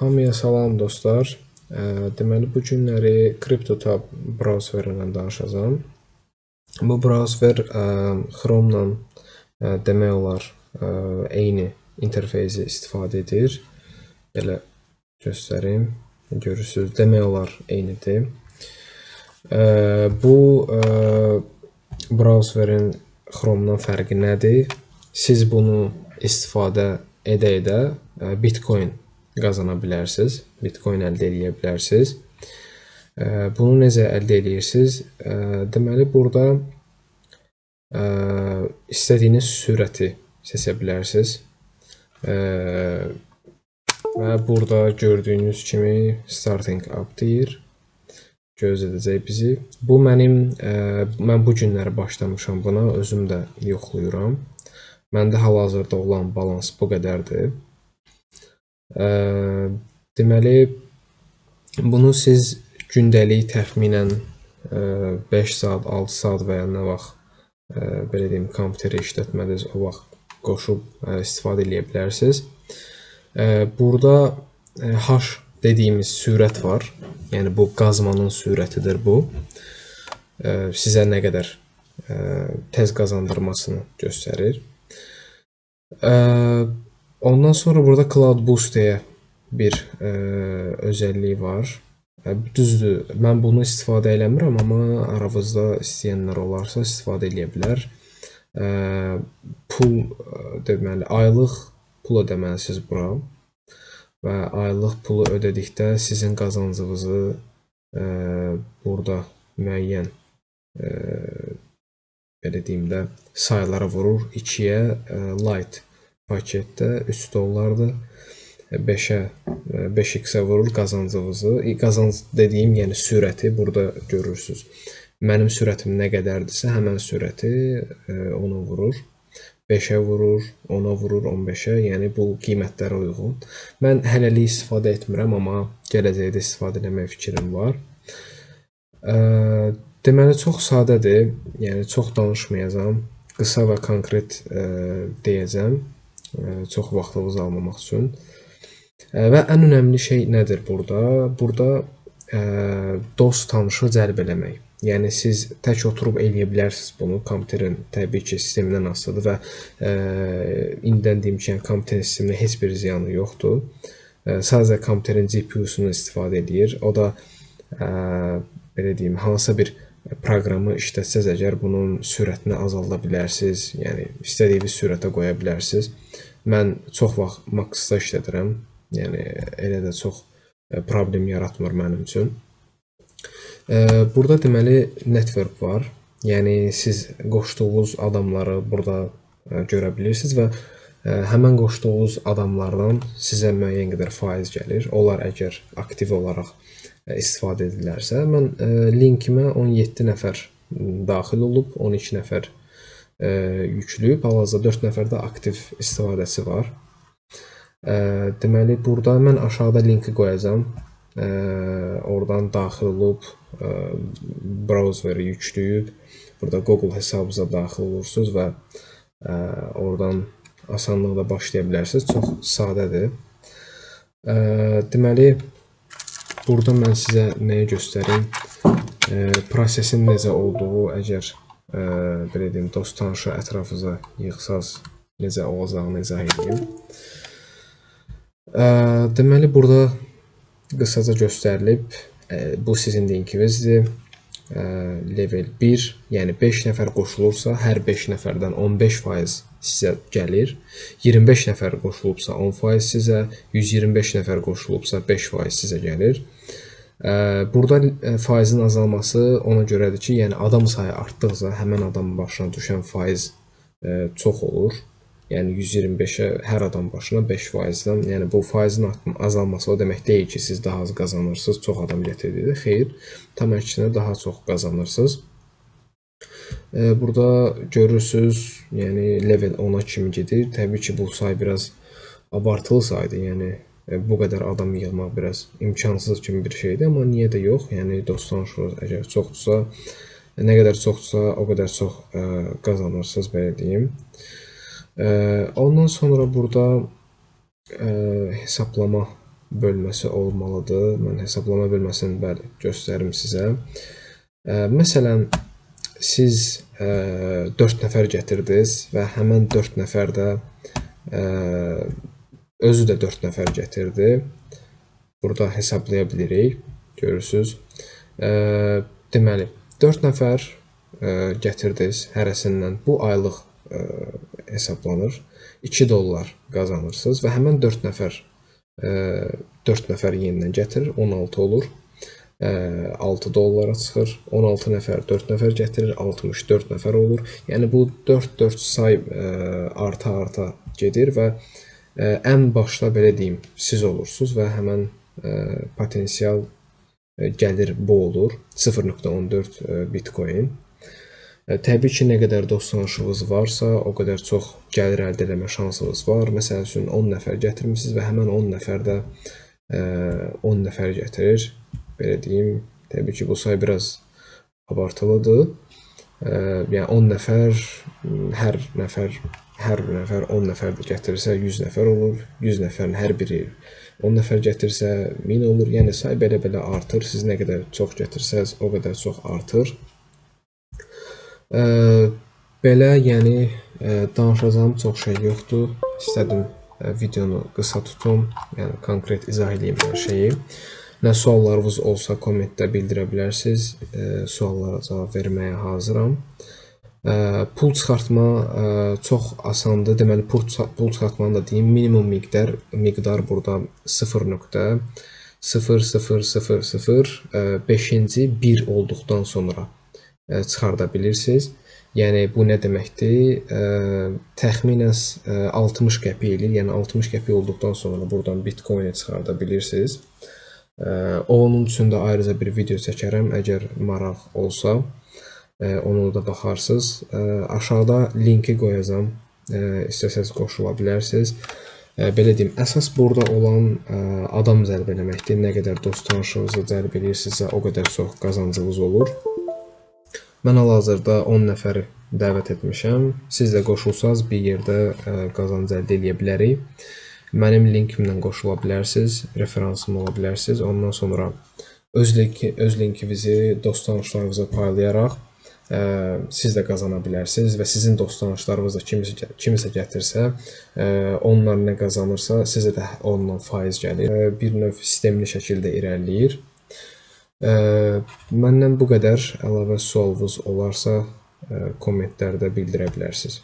Hamıya salam dostlar. Deməli bu günləri CryptoTab brauzerindən danışacağam. Bu brauzer Chrome-la demək olar eyni interfeysi istifadə edir. Belə göstərim. Görürsüz, demək olar eynidir. Bu brauzerin Chrome-dan fərqi nədir? Siz bunu istifadə edə-edə Bitcoin qazana bilərsiniz, Bitcoin əldə edə bilərsiniz. Bunu necə əldə edirsiniz? Deməli burada istədiyiniz sürəti seçə bilərsiniz. Və burada gördüyünüz kimi starting up deyir. Gözlədəcək bizi. Bu mənim mən bu günləri başlamışam buna, özüm də yoxlayıram. Məndə hal-hazırda olan balans bu qədərdir. Deməli, bunu siz gündəlik təxminən 5 saat, 6 saat və ya nə vaxt belə deyim, kompüteri işlətmədiniz, o vaxt qoşub istifadə edə bilərsiniz. Burada hash dediyimiz sürət var. Yəni bu qazmanın sürətidir bu. Sizə nə qədər tez qazandırmasını göstərir. Ondan sonra burada Cloud Boost deyə bir ə, özəlliyi var. Düzdür, mən bunu istifadə eləmirəm, amma aranızda istəyənlər olarsa istifadə edə bilər. Ə, pul deməli, aylıq pul ödəməlisiniz bura. Və aylıq pulu ödədikdə sizin qazancınızı ə, burada müəyyən ə, belə deyim də saylara vurur. 2-yə light paketdə 3 dollardır. 5-ə 5x-ə vurur qazancınızı. Qazanc dediyim, yəni sürəti burada görürsüz. Mənim sürətim nə qədərdirsə, həmin sürəti ona vurur. 5-ə vurur, 10-a vurur, 15-ə, yəni bu qiymətlərə uyğun. Mən hələlik istifadə etmirəm, amma gələcəkdə istifadə etmək fikrim var. Deməli çox sadədir. Yəni çox danışmayacağam. Qısa və konkret deyəcəm çox vaxtınızı almamaq üçün. Və ən önəmli şey nədir burada? Burada dost, tanışı cəlb eləmək. Yəni siz tək oturub eləyə bilərsiniz bunu. Kompüterin təbii ki, sistemindən asılıdır və ə, indidən deyim ki, yəni kompüterin sisteminə heç bir ziyanı yoxdur. Ə, sadəcə kompüterin GPU-sunu istifadə edir. O da ə, belə deyim, hansısa bir proqramı işlətsəz əgər bunun sürətini azalda bilərsiniz, yəni istədiyiniz sürətə qoya bilərsiniz. Mən çox vaxt max-da işlədirəm. Yəni elə də çox e, problem yaratmır mənim üçün. E, burada deməli network var. Yəni siz qoşduğunuz adamları burada e, görə bilirsiniz və həmən qoşduğunuz adamlardan sizə müəyyən qədər faiz gəlir. Onlar əgər aktiv olaraq istifadə edilərsə, mən linkimə 17 nəfər daxil olub, 12 nəfər yüklüyüb, hal-hazırda 4 nəfər də aktiv istifadəçi var. Deməli, burada mən aşağıda linki qoyacağam. Oradan daxil olub, brauzeri yüklüyüb, burada Google hesabınıza daxil olursunuz və oradan asanlıqla başlaya bilərsiniz. Çox sadədir. Deməli, burada mən sizə nəyi göstərim? Prosesin necə olduğu, əgər belə deyim, dost tanışı ətrafınıza yığsaz necə olacağını izah edeyim. Deməli, burada qısaca göstərilib, bu sizin linkimizdir. Level 1, yəni 5 nəfər qoşulursa, hər 5 nəfərdən 15% sizə gəlir. 25 nəfər qoşulubsa 10% sizə, 125 nəfər qoşulubsa 5% sizə gəlir. Burada faizin azalması ona görədir ki, yəni adam sayı artdıqca həmin adamın başına düşən faiz çox olur. Yəni 125-ə hər adam başına 5%-dən, yəni bu faizin azalması o demək deyil ki, siz daha az qazanırsınız, çox adam gətirdikdə. Xeyr, tam əksinə daha çox qazanırsınız. Burada görürsüz, yəni level 10-a kimi gedir. Təbii ki, bu say biraz abartılı saydır. Yəni bu qədər adam yığmaq biraz imkansız kimi bir şeydir, amma niyə də yox? Yəni dost tanışınız əgər çoxdursa, nə qədər çoxdursa, o qədər çox ə, qazanırsınız belə deyim. Ə, ondan sonra burada ə, hesablama bölməsi olmalıdır. Mən hesablama bölməsini bəli göstərim sizə. Ə, məsələn, siz ə, 4 nəfər gətirdiniz və həmin 4 nəfər də ə, özü də 4 nəfər gətirdi. Burada hesablaya bilirik. Görürsüz. Ə, deməli, 4 nəfər ə, gətirdiniz hərəsindən. Bu aylıq ə, hesablanır. 2 dollar qazanırsınız və həmin 4 nəfər ə, 4 nəfər yenidən gətirir, 16 olur. 6 dollara çıxır. 16 nəfər 4 nəfər gətirir, 64 nəfər olur. Yəni bu 4-4 say arta-arta gedir və ən başda belə deyim, siz olursunuz və həmin potensial gəlir bu olur. 0.14 Bitcoin. Təbii ki, nə qədər dost tanışınız varsa, o qədər çox gəlir əldə etmə şansınız var. Məsəl üçün 10 nəfər gətirmisiniz və həmin 10 nəfər də 10 nəfər gətirir belə deyim, təbii ki, bu say biraz abartılıdır. Yəni 10 nəfər, hər nəfər hər nəfər 10 nəfər də gətirsə 100 nəfər olur. 100 nəfərin hər biri 10 nəfər gətirsə 1000 olur. Yəni say belə-belə artır. Siz nə qədər çox gətirsəz, o qədər çox artır. Belə, yəni danışacağım çox şey yoxdur. İstədim videonu qısa tutum, yəni konkret izah edeyim hər şeyi. Nə suallarınız olsa kommentdə bildirə bilərsiniz. E, suallara cavab verməyə hazıram. E, pul çıxartma çox asandır. Deməli pul, pul çıxartmanı da deyim. Minimum miqdar miqdar burada 0.0000 1 olduqdan sonra çıxarda bilirsiniz. Yəni bu nə deməkdir? Təxminən e, 60 qəpik eləyir. Yəni 60 qəpik olduqdan sonra buradan Bitcoin-i çıxarda bilirsiniz. Onun üçün də ayrıca bir video çəkərəm, əgər maraq olsa, onu da baxarsınız. Aşağıda linki qoyacağam. İstəsəz qoşula bilərsiniz. Belə deyim, əsas burada olan adam cəlb eləməkdir. Nə qədər dost tanışınızı cəlb edirsinizsə, o qədər çox qazancınız olur. Mən hal-hazırda 10 nəfəri dəvət etmişəm. Siz də qoşulsanız bir yerdə qazanc əldə edə bilərik mənim linkimlə qoşula bilərsiniz, referansım ola bilərsiniz. Ondan sonra öz linki, öz linkinizi dost tanışlarınıza paylayaraq ə, siz də qazana bilərsiniz və sizin dost tanışlarınız da kimisə, kimisə gətirsə, ə, onlar nə qazanırsa, sizə də ondan faiz gəlir. Ə, bir növ sistemli şəkildə irəliləyir. Ə, məndən bu qədər. Əlavə sualınız olarsa, ə, kommentlərdə bildirə bilərsiniz.